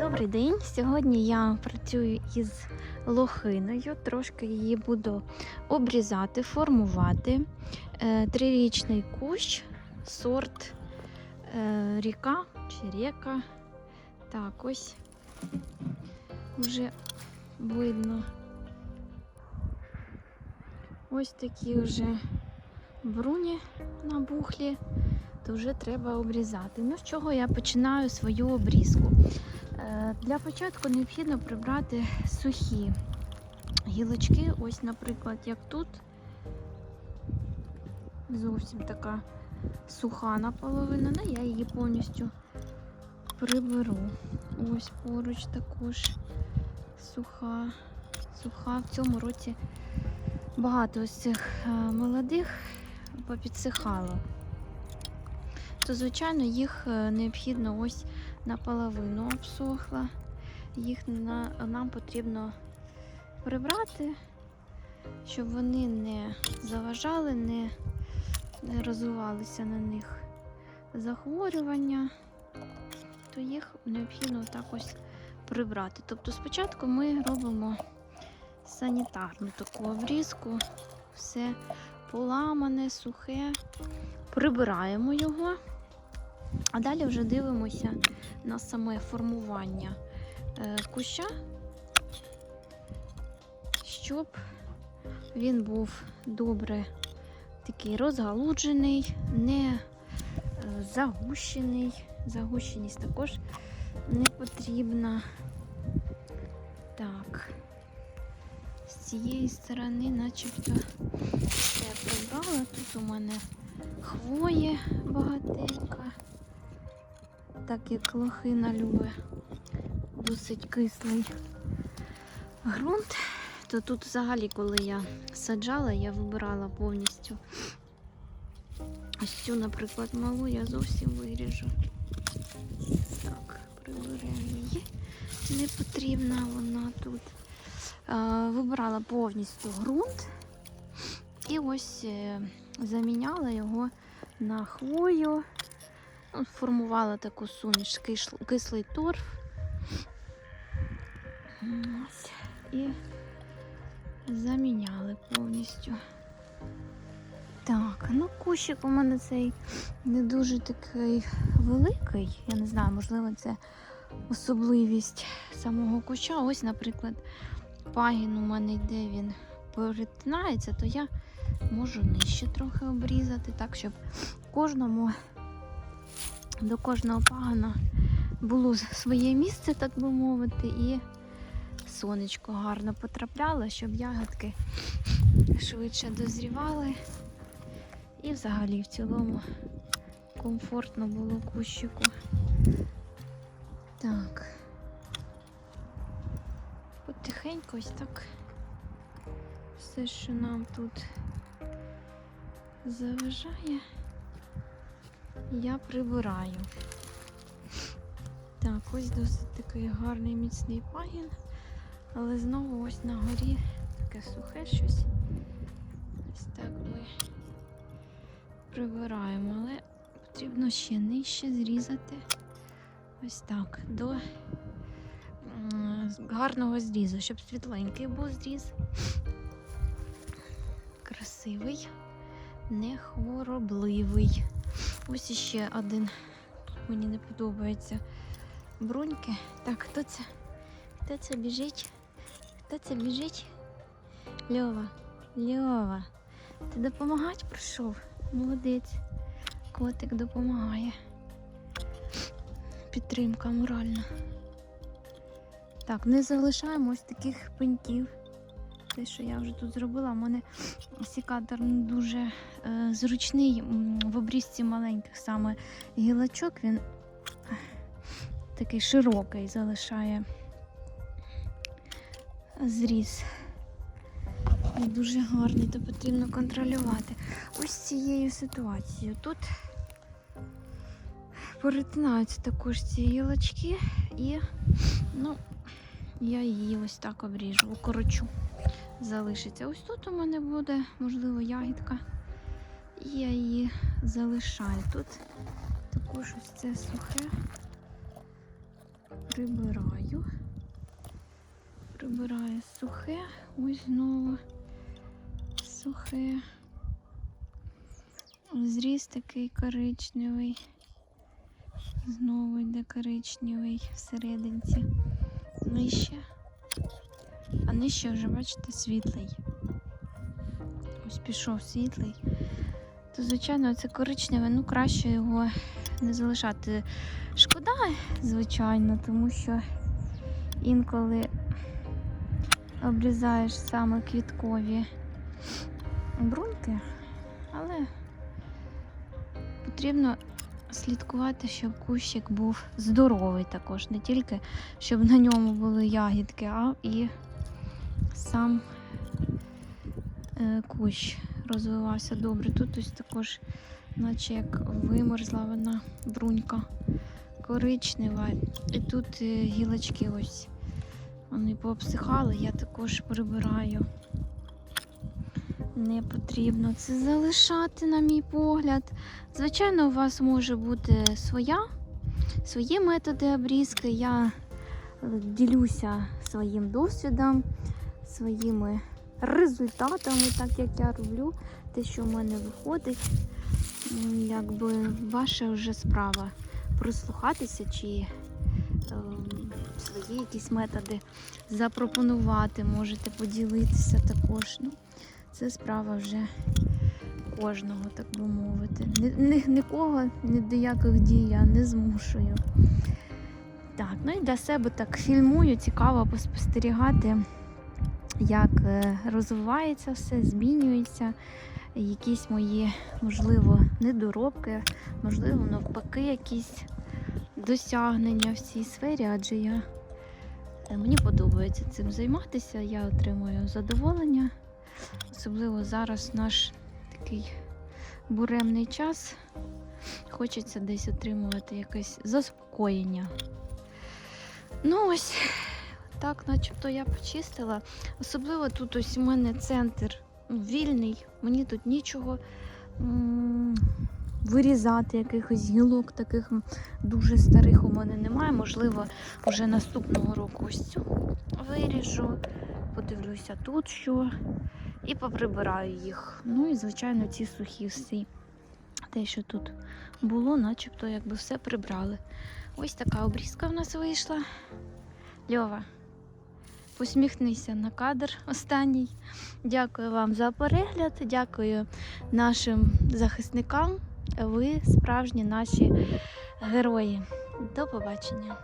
Добрий день. Сьогодні я працюю із лохиною. Трошки її буду обрізати, формувати. Е, Трирічний кущ, сорт е, ріка чи река. Так, ось вже видно. Ось такі вже бруні набухлі, то вже треба обрізати. Ну, з чого я починаю свою обрізку? Е, Для початку необхідно прибрати сухі гілочки. Ось, наприклад, як тут. Зовсім така суха наполовину, ну, я її повністю приберу. Ось поруч також суха. Суха. В цьому році багато ось цих е, молодих попідсихало. То, звичайно, їх е, необхідно ось наполовину обсохла. Їх на, нам потрібно прибрати, щоб вони не заважали, не, не розвивалися на них захворювання, то їх необхідно так ось прибрати. Тобто спочатку ми робимо санітарну таку обрізку, все поламане, сухе, прибираємо його. А далі вже дивимося на саме формування е, куща, щоб він був добре такий розгалуджений, не е, загущений. Загущеність також не потрібна. Так, з цієї сторони, начебто, все прибрала. Тут у мене хвоє багатенько так як лохина любить досить кислий ґрунт, то тут взагалі, коли я саджала, я вибирала повністю ось цю, наприклад, малу я зовсім виріжу. Так, приберемо її. Не потрібна вона тут. Вибирала повністю ґрунт і ось е, заміняла його на хвою. Ну, Формувала таку суміш кислий торф. Ось. І заміняли повністю. Так, ну кущик у мене цей не дуже такий великий. Я не знаю, можливо, це особливість самого куща. Ось, наприклад, пагін у мене йде, він перетинається, то я можу нижче трохи обрізати, так, щоб кожному до кожного пагана було своє місце, так би мовити, і сонечко гарно потрапляло, щоб ягодки швидше дозрівали. І взагалі в цілому комфортно було кущику. Так. Потихеньку ось так все, що нам тут заважає я прибираю. Так, ось досить такий гарний міцний пагін, але знову ось на горі таке сухе щось. Ось так ми прибираємо, але потрібно ще нижче зрізати. Ось так, до гарного зрізу, щоб світленький був зріз. Красивий, не хворобливий. Ось іще один. Тут мені не подобається бруньки. Так, хто це? Хто це біжить? Хто це біжить? Льова, Льова. Ти допомагати прийшов? Молодець. Котик допомагає. Підтримка моральна. Так, не залишаємо ось таких пеньків. Те, що я вже тут зробила, у мене сікатор не дуже е, зручний в обрізці маленьких саме гілочок. Він такий широкий залишає зріз. І дуже гарний, то потрібно контролювати. Ось цією ситуацією. Тут перетинаються також ці гілочки і ну, я її ось так обріжу, укорочу залишиться. Ось тут у мене буде, можливо, ягідка. І я її залишаю. Тут також ось це сухе. Прибираю. Прибираю сухе. Ось знову сухе. Зріз такий коричневий. Знову йде коричневий всерединці. Нижче. А нижче вже, бачите, світлий. Ось пішов світлий. То, звичайно, це коричневе, ну краще його не залишати. Шкода, звичайно, тому що інколи обрізаєш саме квіткові бруньки, але потрібно слідкувати, щоб кущик був здоровий також, не тільки щоб на ньому були ягідки, а і сам е, кущ розвивався добре. Тут ось також, наче як вимерзла вона брунька коричнева. І тут е, гілочки ось вони пообсихали, я також прибираю. Не потрібно це залишати, на мій погляд. Звичайно, у вас може бути своя, свої методи обрізки. Я ділюся своїм досвідом, своїми результатами, так як я роблю, те, що в мене виходить. Якби ваша вже справа прислухатися чи ем, свої якісь методи запропонувати, можете поділитися також. Ну, це справа вже кожного, так би мовити. Ні, ні, нікого ні до яких дій я не змушую. Так, ну і для себе так фільмую, цікаво поспостерігати, як е, розвивається все, змінюється. Якісь мої, можливо, недоробки, можливо, навпаки, якісь досягнення в цій сфері, адже я е, мені подобається цим займатися, я отримую задоволення. Особливо зараз наш такий буремний час. Хочеться десь отримувати якесь заспокоєння. Ну ось, так, начебто я почистила. Особливо тут ось у мене центр ну, вільний, мені тут нічого вирізати, якихось гілок таких дуже старих у мене немає. Можливо, вже наступного року ось цю виріжу, подивлюся тут що і поприбираю їх. Ну і, звичайно, ці сухі всі. Те, що тут було, начебто якби все прибрали. Ось така обрізка в нас вийшла. Льова, посміхнися на кадр останній. Дякую вам за перегляд, дякую нашим захисникам. Ви справжні наші герої. До побачення!